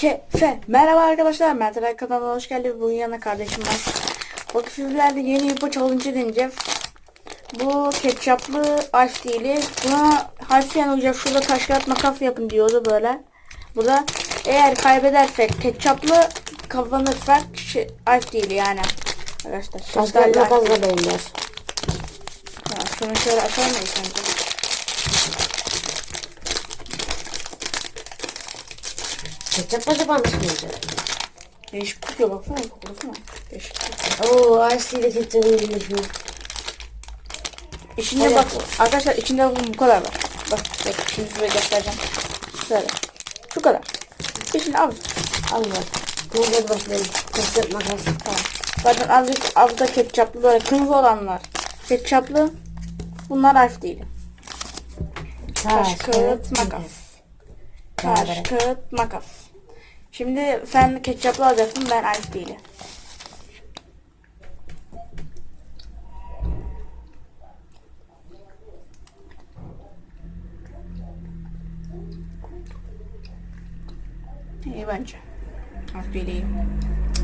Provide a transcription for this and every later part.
Herkese merhaba arkadaşlar. Mertelen kanalına hoş geldiniz. Bugün yanına kardeşim var. Bugün sizlerle yeni yapı challenge deneyeceğiz. Bu ketçaplı ice değili. Buna harfiyen hocam şurada taş kağıt makas yapın diyordu böyle. Burada eğer kaybedersek ketçaplı kazanırsak şey, ice değil yani. Arkadaşlar. Makasla değil. benzer. Ya, Şunu şöyle açalım da Ketçap acaba nasıl olacak? Değişik kokuyor baksana kokusuna. Değişik kokuyor. Oo Ice ile ketçapın birleşimi. İçinde Evet. bak arkadaşlar içinde bu, kadar var. Bak bak şimdi size göstereceğim. Şöyle. Şu kadar. İçinde az. Al bak. Burada başlayalım. Ketçap makas. Tamam. Zaten azıcık az da ketçaplı böyle kırmızı olanlar. Ketçaplı. Bunlar harf değil. Taş, kağıt, makas. Taş, kağıt, makas. Şimdi sen ketçaplı alacaksın ben harf değil. İyi bence. Harf değil iyi.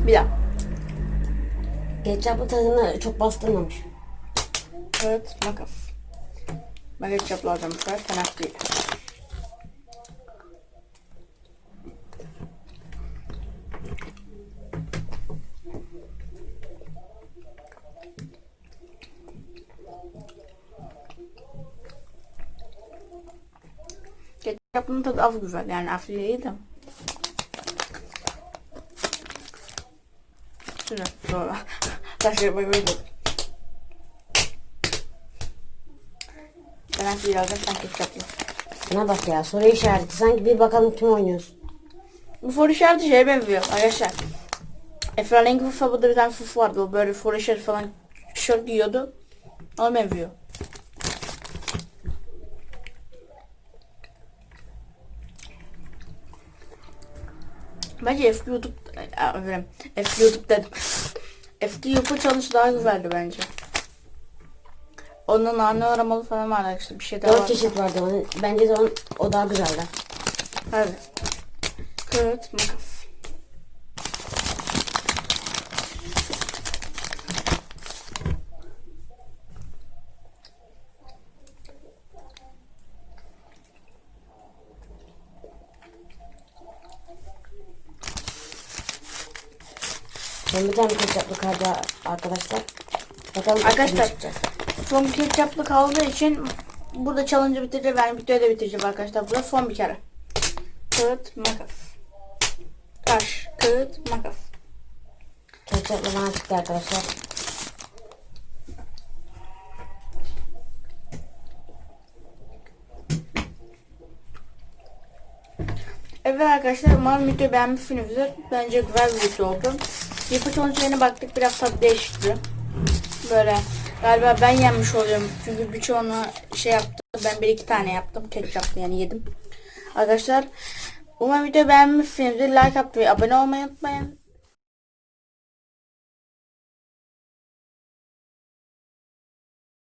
Bir daha. Ketçaplı tadını çok bastırmamış. Kağıt, makas. Ben ketçaplı alacağım bu sefer. Sen harf değil. Ketçapın tadı az güzel yani afili değil de. Şöyle sonra taşları böyle. Ben afili alacağım sen ketçaplı. Buna bak ya soru işareti. Sanki bir bakalım kim oynuyoruz. Bu soru işareti şeye benziyor arkadaşlar. Efralengi Fufa'da bir tane Fufu vardı. O böyle soru işareti falan tişört giyiyordu. Ona benziyor. Bence eski YouTube Aa, özür dilerim. eski YouTube dedim. Eski YouTube challenge daha güzeldi bence. Onun nane aramalı falan vardı arkadaşlar. Bir şey daha Dört vardı. çeşit vardı onun. Bence de onun, o daha güzeldi. Hadi. Kağıt, makas. Son bir tane ketçaplı kaldı arkadaşlar. Bakalım Arkadaşlar. Son ketçaplı kaldığı için burada challenge'ı bitireceğim. Yani videoyu da bitireceğim arkadaşlar. Burada son bir kere. Kağıt, makas. Taş, kağıt, makas. Ketçaplı bana çıktı arkadaşlar. Evet arkadaşlar umarım videoyu beğenmişsinizdir. Bence güzel bir video oldu. Yapı challenge'larına baktık biraz tadı değişikti. Böyle galiba ben yenmiş oluyorum. Çünkü birçoğunu şey yaptı. Ben bir iki tane yaptım. Ketçaplı yani yedim. Arkadaşlar umarım videoyu beğenmişsinizdir. Like atmayı, abone olmayı unutmayın.